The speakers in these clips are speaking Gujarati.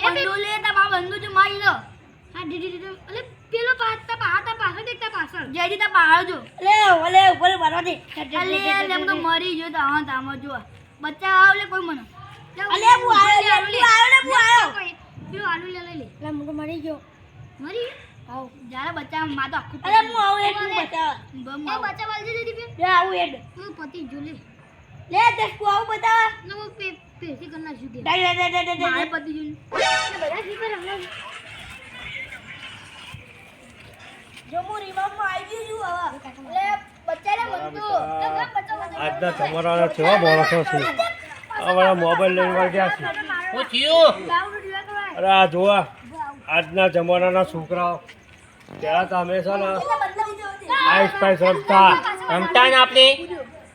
બંધુ લે તા બા બંધુ જો મારી લો. હા ડી ડી અલે પેલો પાતા પાતા પાછળ દેખતા પાછળ જેડી તા પાછળ. જો લે ઓલે ઉપર મારવા દે. અલે એમ તો મરી ગયો તા હા તામાં જો બચ્ચા આવ લે કોઈ મને. અલે હું લે હું લે. હું આયો પેલો આલુ લે લઈ લે. લે મરી ગયો. મરી આવ. જ્યારે બચ્ચા માં તો આખું અલે હું આવું એક હું એ પે લે આવું એડ હું પતિ જો લે. તે આવું બતાવ. નો જો હું આવી ગયો હવે. આજના જમાનાના કેવા માણસો છે? આ બધા મોબાઈલ લઈને વળી ગયા છે? થયું? અરે આ જોવા. આજના જમાનાના છોકરાઓ. ત્યાં તો હંમેશા ને આઈસ પાઈસ રમતા. રમતા ને આપણે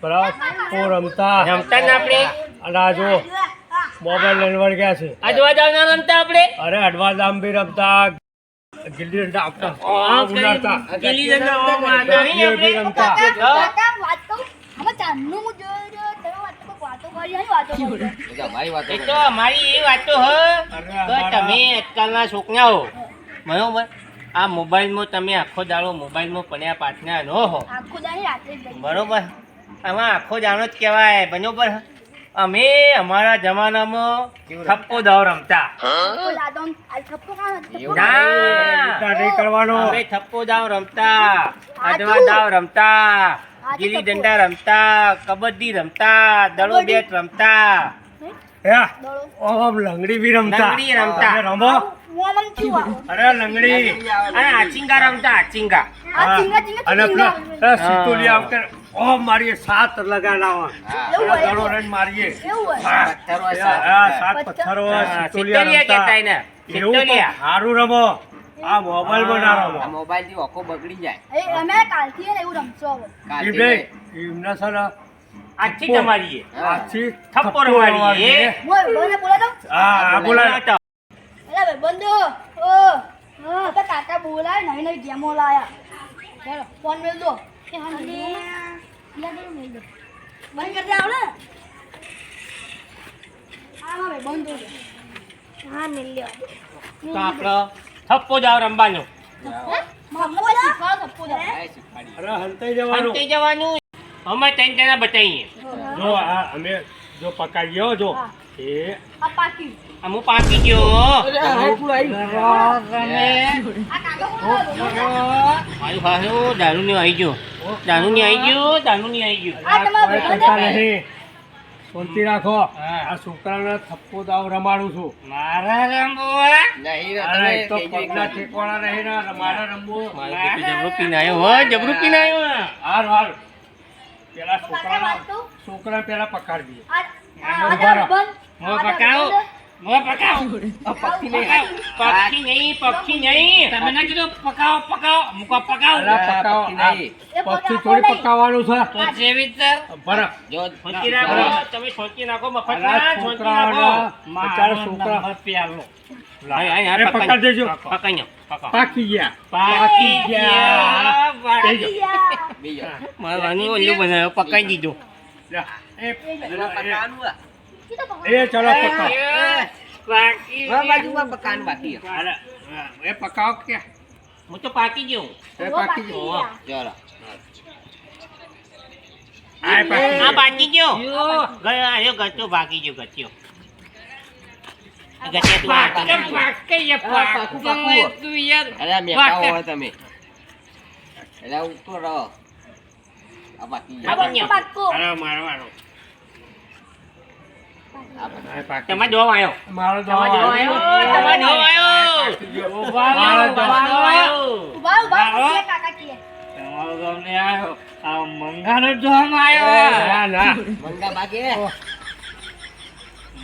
બરાબર? રમતા. રમતા ને આપણે અને આ જો મોબાઈલ લઈને ક્યાં ગયા છે. જોવા ના રમતા આપણે? અરે અડવા દામ બી રમતા. ગિલ્લી ડંડા આપતા. આમ ઉડાડતા ગિલ્લી ડંડા વાગતા નહીં એ આપણે. રમતા. વાત કહું અમે ચાંદનું તો વાતો કરી આવી વાતો કરી. તો અમારી એ વાતો હ. અરે તો તમે આજકાલના છોકરાઓ બરોબર? આ મોબાઈલમાં તમે આખો દાડો મોબાઈલમાં પડ્યા પાછના ન હો. આખું દાડી રાત્રે બરોબર? આમાં આખો દાડો જ કહેવાય. બરોબર? અમે અમારા જમાનામાં થપ્પો દાવ રમતા. અમે થપ્પો દાવ રમતા અડવા દાવ રમતા ગીલી દંડા રમતા કબડ્ડી રમતા દડો બેટ રમતા. હે? લંગડી બી રમતા. લંગડી રમતા. રમો. અરે લંગડી. અને આચિંગા રમતા આચિંગા અને પેલા ઓમ મારીએ સાત લગાડાવા રન મારીએ. સાત પથ્થરો. એવું સારું રમો. આ મોબાઈલમાં ના રમો મોબાઈલથી ઓખો બગડી જાય. અમે કાલથી એવું રમશો હવે. એમને છે ને આજથી તમારી આછી આજથી થપ્પો થપ્પો રમાડીએ. રમાડીએ. હું બોલાય. ભાઈ બંધો. ઓ હા તો કાકા બોલાય નવી નવી ગેમો લાયા. ચાલો ફોન મેલ દો બંધ કરી આવડે હા હા બંધ હા મેલ લ્યો તો આપણો થપ્પો દાવ રમવાનો અમે ત્રણ જણા બતાવીએ જો આ અમે જો પકાઈ ગયો જો. એ આ પાકી. અમુ પાકી ગયો. આ કાકા બોલાવો હારું હારું દારૂ ની આવી ગયો. દારૂ ની આવી ગયો દારૂ ની આવી ગયો. આ તમારો ચિંતા નહીં. શાંતિ રાખો. આ છોકરાને થપ્પો દાવ રમાડું છું. મારા રમવો નહીં અરે એક તો પગના ઠેકવાના નહીં ના મારે રમવું જબરું પીને આવ્યો હો જબરું પીને આવ્યો. હાર હાર. પેલા છોકરા છોકરાને છોકરા પેલા પકડી દઈએ. આ આ મો પકાવો. મો પકાવો. પક્ષી નહીં. પક્ષી નહીં પક્ષી નહીં. તમે ના કીધું? પકાવો પકાવો. મુકો પકાવો. પકાવો. નહીં. પક્ષી થોડી. પકાવવાનું છે. તો જેવી તર બરફ. જો સોચી નાખો તમે સોચી નાખો મફત ના સોચી નાખો. મારા છોકરા. હાય, દેજો. પકાઈ પાકી ગયા. પાકી ગયા. બનાવ્યો પકાઈ દીધો. એ એ ચલો પકાવ. પાકી આ બાજુમાં પકાન બાકી અરે એ પકાવ કે. હું તો પાકી ગયો એ પાકી ગયો. જરા ચલો. આ પાકી ગયો. ગયો? આયો ગચ્યો પાકી ગયો. ગચ્યો ગચ્યો તમારે જોવા આવ્યો? મારો જોવા આવ્યો? તમારે જોવા આવ્યો? ઊભા મારો ઊભા જોવા. ઊભા ઊભા કે કાકા કીએ. તમારો તમને આવ્યો આ મંગાનો જોવામાં આવ્યો. ના ના. મંગા બાકી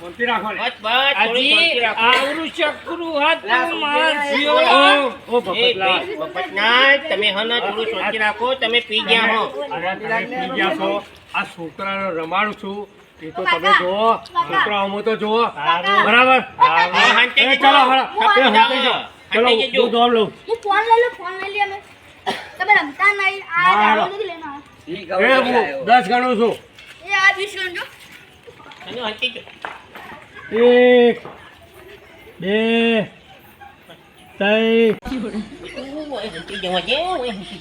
શાંતિ રાખો. ને. બસ, તમે હને થોડું શાંતિ રાખો તમે પી ગયા હો. તમે પી ગયા છો. આ છોકરાને રમાડું છું. એ તો તમે જુઓ. કાકા. છોકરાઓમાં તો જુઓ. કાકા. બરાબર? એ ચલો હળો. એ હાંચી જજો. જાઓ. ચલો હું દોડ લઉં. હું ફોન લઈ લઉં ફોન લઈ લઈએ અમે તમે રમતા નહીં. આ ના, દારૂ ના. નથી લેનો એ હું દસ ગણું છું. એ આ વીસ ગણજો. અને હંચી જો. એક બે ત્રણ ઓય, હંચી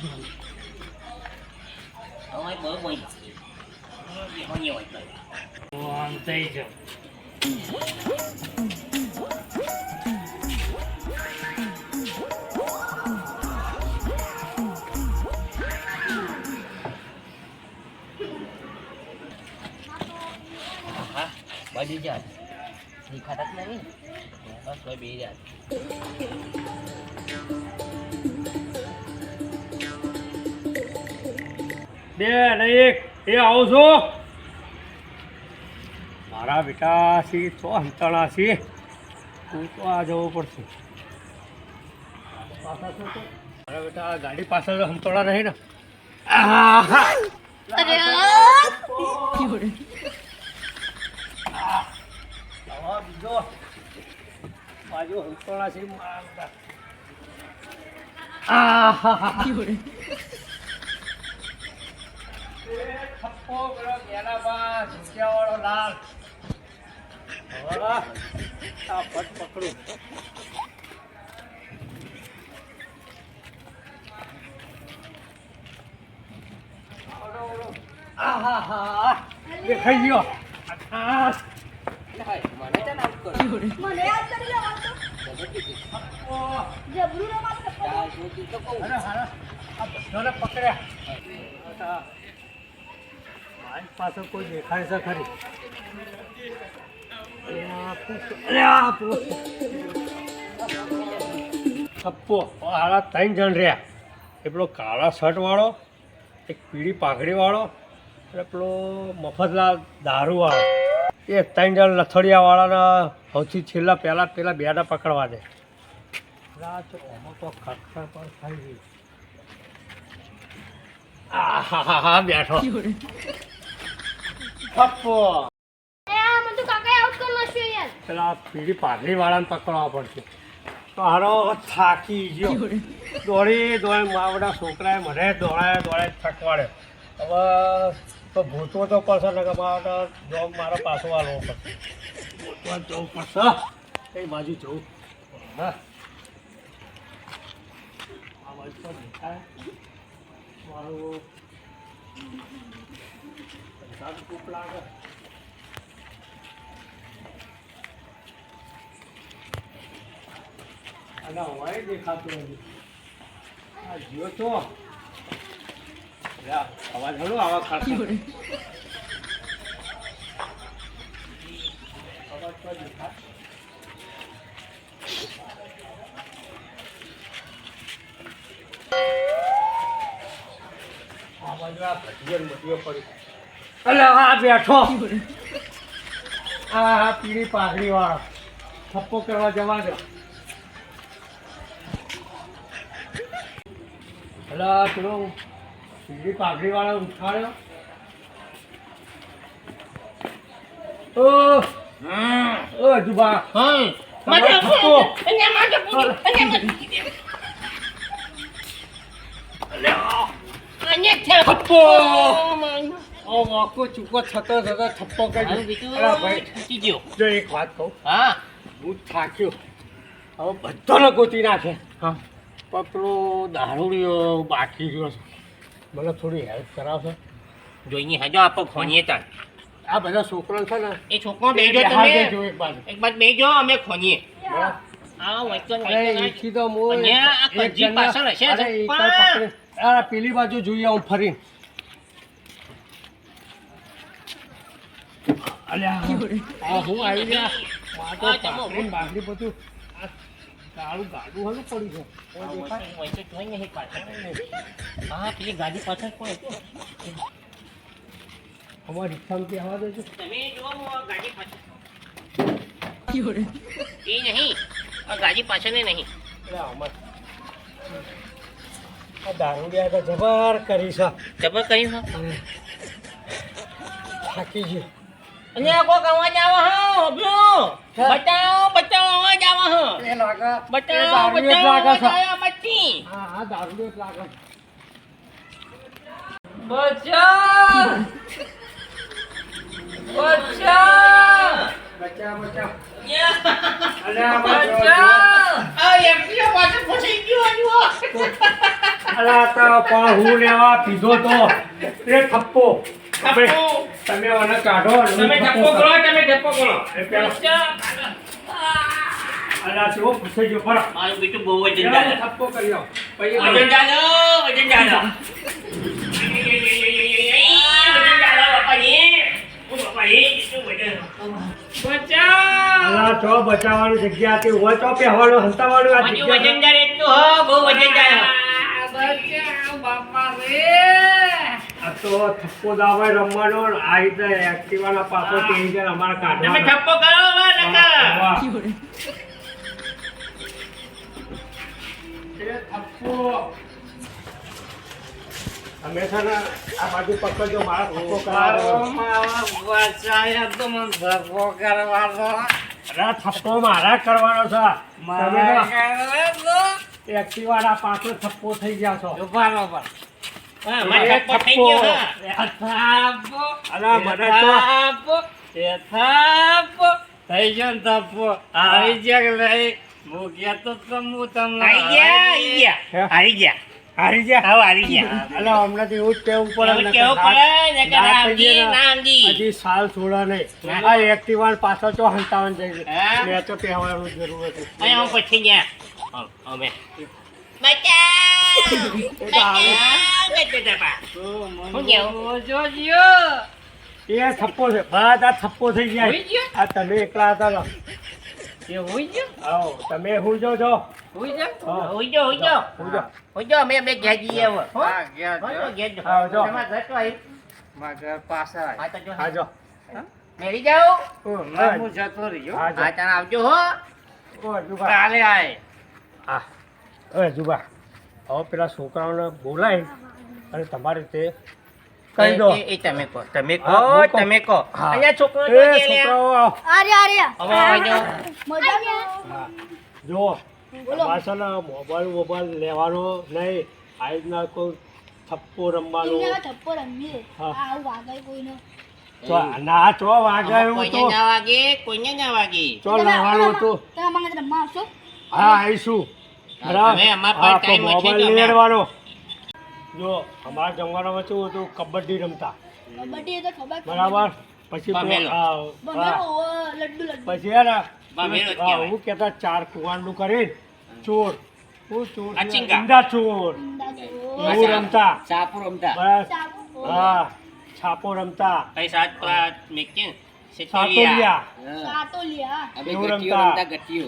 દેખાતા જ નહીં? બસ કોઈ બે જા બે અને એક એ આવો છો. મારા બેટા સી તો હંતાણા સી હું તો આ જવું પડશે. તો? મારા બેટા ગાડી પાછળ તો હંતોડા નહીં ને આહા! અરે આવા બીજો બાજુ હંતોડા છે લાલ. આ ફટ પકડું. દેખાઈ ગયો. આ મને યાદ કરી લો પાસે કોઈ દેખાય છે ખરી. થપ્પો હારા ત્રણ જણ રહ્યા પેલો કાળા શર્ટ વાળો એક પીળી પાઘડી વાળો અને પેલો મફતલાલ દારૂ વાળો એ ત્રણ જણ લથડિયા વાળાના સૌથી છેલ્લા પહેલા પેલા બેડા પકડવા દે. રાત આમાં તો ખખર પર થઈ ગઈ. આહાહાહા, બેઠો. પેલા પીળી પાઘડી વાળાને પકડવા પડશે. તો હારો થાકી ગયો. દોડી દોડે માવડા છોકરાએ મને દોડાય દોડાય થકવાડે હવે તો ભૂતવો તો પડશે ને કે મારા જોબ મારો પાછો વાળવો પડશે. જવું પડશે. કઈ બાજુ જવું? હા. આ બાજુ તો દેખાય. મારું ખૂબ લાગે. અને હવાય દેખાતું નથી. આ જીઓ તો. અવાજ હળો આવા બજીયો પડી અલે આ બેઠો. આ હા, પીળી પાઘડી વાળો થપ્પો કરવા જવા દો. અલા પેલો પીળી પાઘડી વાળો ઉઠાડ્યો. ઓ ઓ જુબા હા. તમારો અને માટે અને અને થપ્પો. થપ્પો ઓ વાકો ચૂકો થતો થતો થપ્પો કરી બીજું ભાઈ. છૂટી ગયો. જો એક વાત કહું. હા. હું થાક્યો. હવે બધાને ગોતી નાખે. હા. પણ દારૂડિયો બાકી રહ્યો છે. મને થોડી હેલ્પ કરાવશો. જોઈએ હજો આપો ખોનીએ તાર. આ બધા છોકરો છે ને એ છોકરો બેજો તમે. એક બાજુ. બેજો અમે ખોનીએ પેલી બાજુ જોઈએ હું ફરી અલ્યા હું આવી ગયા. બાઘડી બધું. ગાડું હલું પડ્યું છે નહીં હા પેલી ગાડી પાછળ કોણ હતું? અમારા રિક્ષામાંથી આવવા દેજો. તમે જુઓ આ ગાડી પાછળ. એ નહીં આ ગાડી પાછળ નહીં. અમાર આ દારૂડિયા તો જબર કરી છે. જબર કર્યું હા અને થાકી ગયો. અહીંયા કોક અવાજ આવો હા હબલો. અવાજ આવે હા. એ લાગે એ બચાવો દારૂ જ લાગે છે. અવાજ આવે મચ્છી હા હા દારૂ જ લાગે બચાવ બચાવ બચા બચા અલા તો પણ હું લેવા પીધો તો. એ થપ્પો. તમે તમે મને કાઢો તમે ધપ્પો કરો તમે ધપ્પો કરો એ પેલા અલા જો પૂછે પર મારું બેટું બહુ વજન પેલા થપ્પો કર્યો પછી વજન જાડો, વજન જાડો. વજન જાડો, બાપાજી. ઓ બાપાજી, કેટલું વજન. બચાવ. અલા તો બચાવવાની જગ્યા હતી હોય તો પહેવાનું હંતાવાનું આ જગ્યા વજન જાડે એટલું હો, બહુ વજન જાડે. તો થપ્પો દાવે રમવાનો આ રીતે એક્ટિવાના પાછો તેની જેમ અમારે તમે કાઢવાનો ધપ્પો કરો હો, નકર. વાહ. એ થપ્પો. તમે છે ને આ બાજુ પકડજો મારા કરાવો અરે થપ્પો મારા કરવાનો છે તો થપ્પો થઈ ગયા છો ધપ્પો થઈ ગયો, થપ્પો. હા. અલા મને તો હારી ગયા, હારી ગયા. હારી ગયા. હારી ગયા? હાવ હારી ગયા. અલા હમણાં તો એવું જ કહેવું પડે કેવું પડે, નકર ના નામજી, કહીએ ને, નામજી. હજી સાલ છોડા નહીં. આ એક્ટિવાન પાછળ તો હંતાવન જાય છે મેં તો કહેવાનું જરૂર હતી. અહીંયા હું પછી ગયા. હમ, એ થપ્પો છે. બધા થપ્પો થઈ ગયા આ તમે એકલા હતા એ હુઈ ગયો? આવો તમે છો હુઈ ગયો? હા. હુઈ ગયો, ગયો. બે જઈએ હવે. હો? ઘેર જો. હા, જો. તમારા ઘર તો અહીં. હા, તો જો. હા જો મેરી જાઓ. હમ, હા હા, જો આવજો હો. ઓ, જુબા કાલે આય. હા હવે જુબા હવે પેલા છોકરાઓને બોલાય અને તમારે તે કહી દો એ- તમે કહો. તમે કહો. તમે કહો. અહીંયા છોકરો તો હવે આવજો. જો બોલો. મોબાઈલ મોબાઈલ લેવાનો નહીં. આજના કોઈ થપ્પો રમવાનો. થપ્પો રમીએ. આવું વાગાય કોઈને. તો ના ચો વાગે તો. ના કોઈને ના વાગે. તો તમે રમવા આવશો. હા આવીશું બરાબર. હવે અમારા પાસે તો તો લેવાનો. જો અમારા જમવાનામાં શું હતું? કબડ્ડી રમતા. કબડ્ડી તો ખબર બરાબર? પછી પછી જ હા, હું કેતા ચાર કુવારનું કરીને ચોર. હું ચોર. ઈંડા ચોર. એવું રમતા. સાપુ રમતા. બસ. હા છાપો રમતા. પૈસા સાત પાંચ મેકીને સેટોલિયા. સાતોલિયા. સાતોલિયા. એવું રમતા.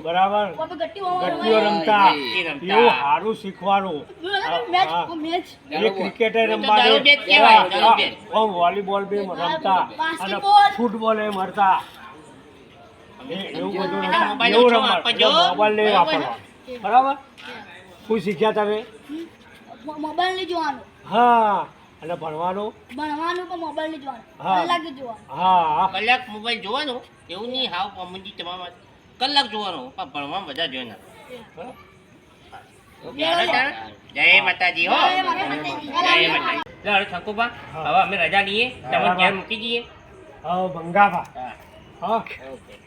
બરાબર? ગટ્ટીઓ રમતા. એવું હારું શીખવાનું. એ ક્રિકેટે. ઓમ વોલીબોલ બી રમતા. અને ફૂટબોલ એ મરતા એવું બધું એવું રમવા. મોબાઈલ નહીં બરાબર. બરાબર? શું શીખ્યા તમે? મોબાઈલ નહીં જોવાનું. હા. અને ભણવાનું? ભણવાનું કે મોબાઈલ જોવાનું? કલાક જોવાનું. હા. કલાક મોબાઈલ જોવાનો? એવું નહીં હાવ પમજી તમારા કલાક જોવાનો પણ ભણવામાં બધા જોઈ ના. જય માતાજી હો. જય માતાજી. જય માતાજી. ઠાકોરબા હવે અમે રજા લઈએ. તમે ઘેર મૂકી દઈએ. હા બંગાભા હા. હા.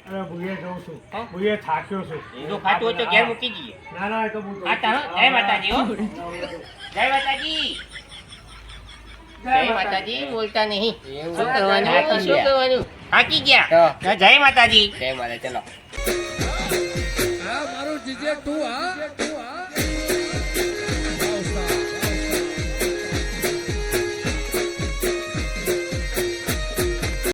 અરે ભૂએ જઉં છું. ભૂએ થાક્યો છું. જો ખાતું હોય તો ઘેર મૂકી દઈએ. ના ના એ તો. જય માતાજી હો. જય માતાજી. જય માતાજી. બોલતા નહીં. શું કરવાનું? શું કરવાનું? હાકી ગયા? જય માતાજી. જય માતા ચલો. મારું જીજે તું હા?